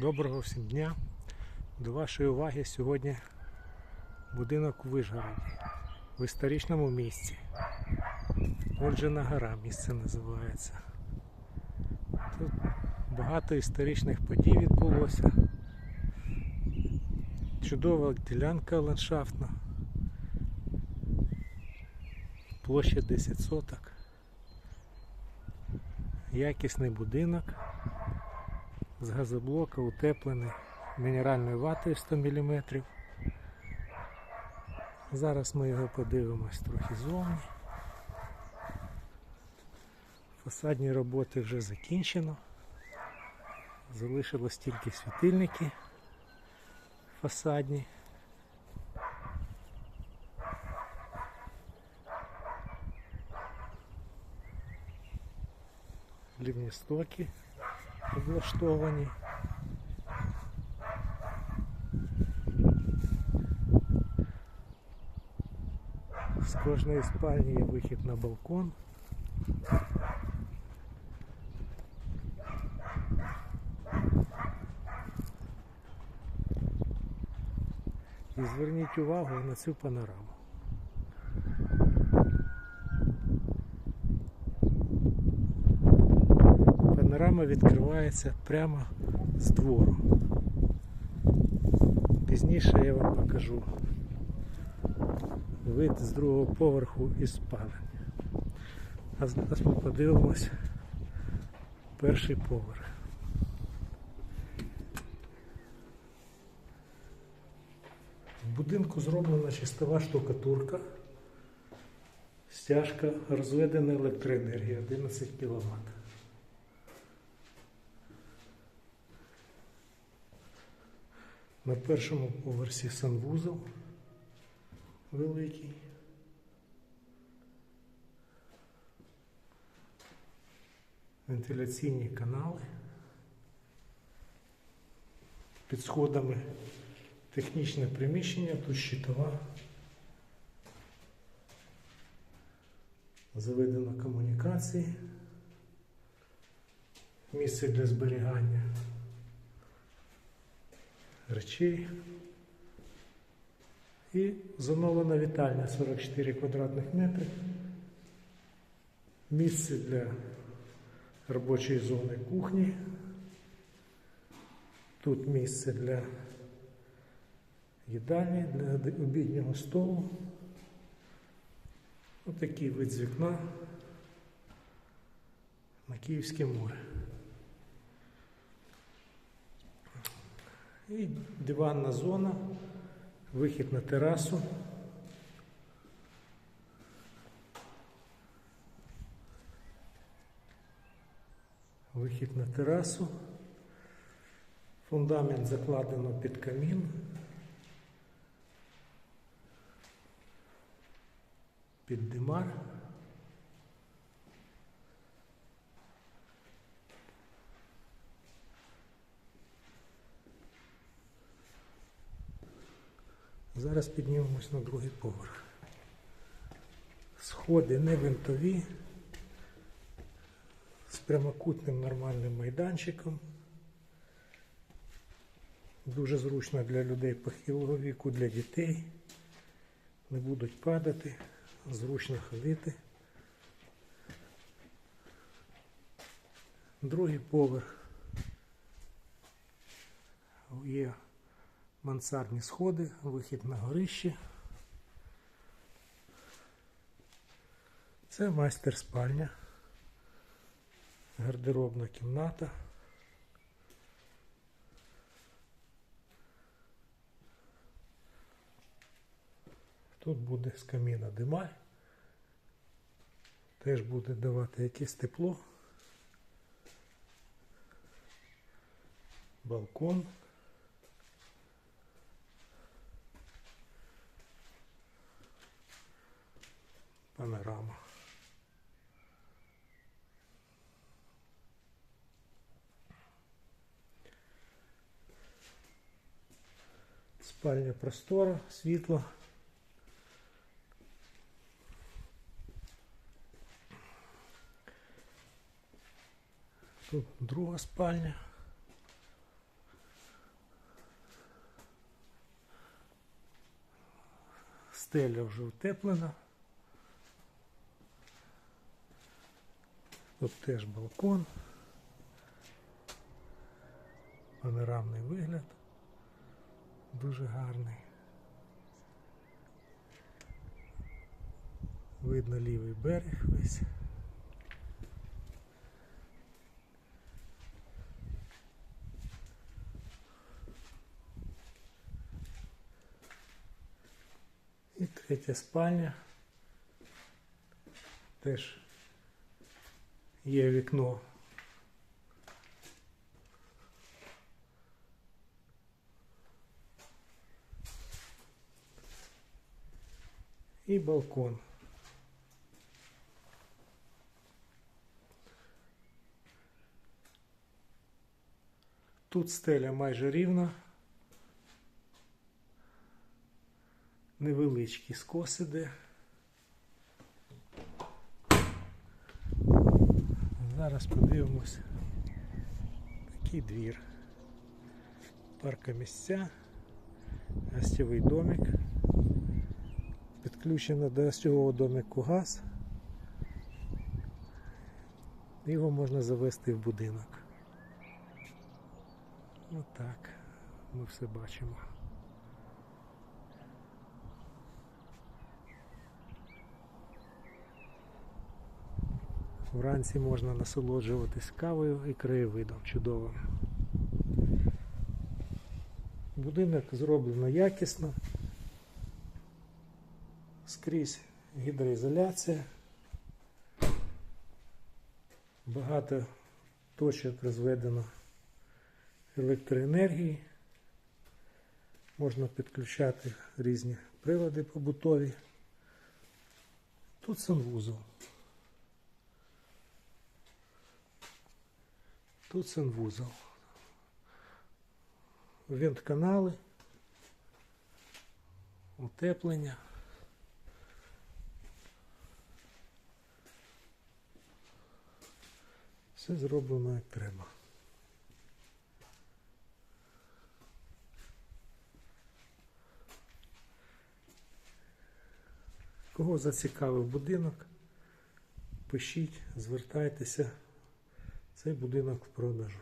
Доброго всім дня. До вашої уваги сьогодні будинок у Вишгороді, в історичному місці. Отже, гора місце називається. Тут багато історичних подій відбулося. Чудова ділянка ландшафтна. Площа 10 соток. Якісний будинок з газоблока утеплений мінеральною ватою 100 мм. Зараз ми його подивимось трохи зовні. Фасадні роботи вже закінчено. Залишилось тільки світильники фасадні. Лівністоки облаштовані. З кожної спальні є вихід на балкон. І зверніть увагу на цю панораму. Панорама відкривається прямо з двору. Пізніше я вам покажу вид з другого поверху із спалення. А зараз ми подивимось перший поверх. В будинку зроблена чистова штукатурка, стяжка, розведена електроенергія 11 кВт. На першому поверсі санвузол великий. Вентиляційні канали. Під сходами технічне приміщення, тут щитова. Заведено комунікації. Місце для зберігання речей. І зонована вітальня 44 квадратних метри. Місце для робочої зони кухні. Тут місце для їдальні, для обіднього столу. Отакий вид з вікна на Київське море. І диванна зона, вихід на терасу. Вихід на терасу. Фундамент закладено під камін. Під димар. Зараз піднімемось на другий поверх. Сходи не винтові, з прямокутним нормальним майданчиком. Дуже зручно для людей похилого віку, для дітей. Не будуть падати, зручно ходити. Другий поверх є мансардні сходи, вихід на горище. Це майстер спальня, гардеробна кімната. Тут буде з каміна дималь. Теж буде давати якесь тепло. Балкон. панорама. Спальня простора, світло. Тут друга спальня. Стеля вже утеплена. Тут теж балкон. Панорамний вигляд. Дуже гарний. Видно лівий берег весь. І третя спальня. Теж є вікно. І балкон. Тут стеля майже рівна. Невеличкі скос Зараз подивимось. Такий двір. Паркомісця, гостєвий домик. Підключено до гостєвого домику газ. Його можна завести в будинок. Отак. Ми все бачимо. Вранці можна насолоджуватись кавою і краєвидом чудовим. Будинок зроблено якісно. Скрізь гідроізоляція. Багато точок розведено електроенергії. Можна підключати різні прилади побутові. Тут санвузол. Тут санвузол. Вентканали, утеплення. Все зроблено як треба. Кого зацікавив будинок, пишіть, звертайтеся. Цей будинок в продажу.